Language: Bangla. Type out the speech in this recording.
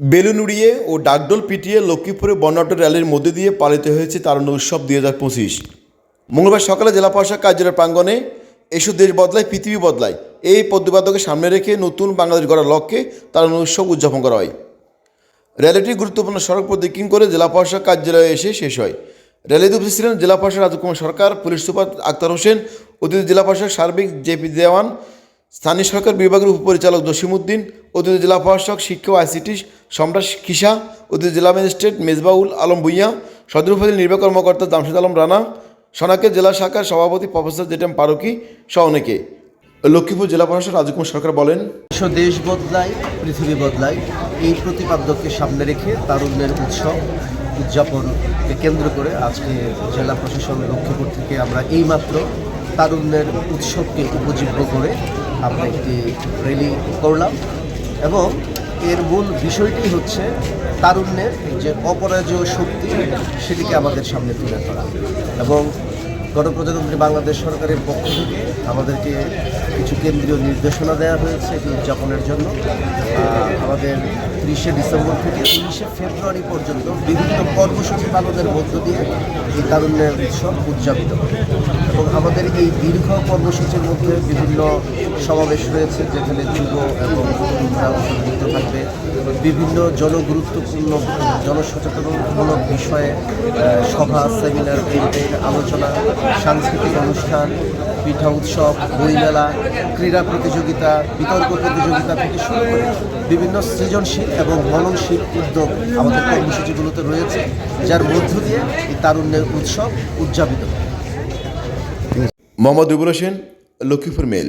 বেলুন উড়িয়ে ও ডাকডোল পিটিয়ে লক্ষ্মীপুরে বর্ণাঢ্য র্যালির মধ্যে দিয়ে পালিত হয়েছে তারুণ্য উৎসব দুই হাজার পঁচিশ। মঙ্গলবার সকালে জেলা প্রশাসক কার্যালয়ের প্রাঙ্গণে এসব দেশ বদলায়, পৃথিবী বদলায়। এই প্রতিপাদ্যকে সামনে রেখে নতুন বাংলাদেশ গড়ার লক্ষ্যে তারুণ্য উৎসব উদযাপন করা হয়। র্যালিটি গুরুত্বপূর্ণ সড়ক প্রদক্ষিণ করে জেলা প্রশাসক কার্যালয়ে এসে শেষ হয়। র্যালিতে উপস্থিত ছিলেন জেলা প্রশাসক রাজকুমার সরকার, পুলিশ সুপার আক্তার হোসেন, অতিথি জেলা প্রশাসক সার্বিক জেপি দেওয়ান স্থানীয় সরকার বিভাগের উপপরিচালক জসিমউদ্দিন অতিথি জেলা প্রশাসক শিক্ষা ও আইসিটি, সম্রাট খিসা অতিথি জেলা ম্যাজিস্ট্রেট মেজবাউল আলম ভুইয়া, সদর উপজেলা নির্বাহী কর্মকর্তা জামশেদ আলম রানা সোনাকের জেলা শাখার সভাপতি প্রফেসর জেটেম পারুকি সহ অনেকে। লক্ষ্মীপুর জেলা প্রশাসক রাজকুমার সরকার বলেন, দেশ বদলায়, পৃথিবী বদলায়, এই প্রতিপাদ্যকে সামনে রেখে তারুণ্যের উৎসব উদযাপনকে কেন্দ্র করে আজকে জেলা প্রশাসন লক্ষ্মীপুর থেকে আমরা এইমাত্র তারুণ্যের উৎসবকে উপজীব্য করে আমরা একটি র্যালি করলাম এবং এর মূল বিষয়টি হচ্ছে তারুণ্যের যে অপরাজয় শক্তি সেটিকে আমাদের সামনে তুলে ধরা এবং গণপ্রজাতন্ত্রী বাংলাদেশ সরকারের পক্ষ থেকে আমাদেরকে কিছু কেন্দ্রীয় নির্দেশনা দেওয়া হয়েছে এটি উদযাপনের জন্য। আমাদের ত্রিশে ডিসেম্বর থেকে উনিশে ফেব্রুয়ারি পর্যন্ত বিভিন্ন কর্মসূচি পালনের মধ্য দিয়ে এই তারুণ্যের উৎসব উদযাপিত হবে। এবং আমাদের এই দীর্ঘ কর্মসূচির মধ্যে বিভিন্ন সমাবেশ রয়েছে, যেখানে যুব এবং অন্তর্ভুক্ত থাকবে। বিভিন্ন জনগুরুত্বপূর্ণ জনসচেতনমূলক বিষয়ে সভা, সেমিনার, ক্যাম্পেইন, আলোচনা, সাংস্কৃতিক অনুষ্ঠান, পিঠা উৎসব বইমেলা ক্রীড়া প্রতিযোগিতা, বিতর্ক প্রতিযোগিতা থেকে শুরু করে বিভিন্ন সৃজনশীল এবং মননশীল উদ্যোগ আমাদের কর্মসূচিগুলোতে রয়েছে, যার মধ্য দিয়ে এই তারুণ্যের উৎসব উদযাপিত হয় মোহাম্মদ রুবুল হোসেন লক্ষ্মীপুর মেল।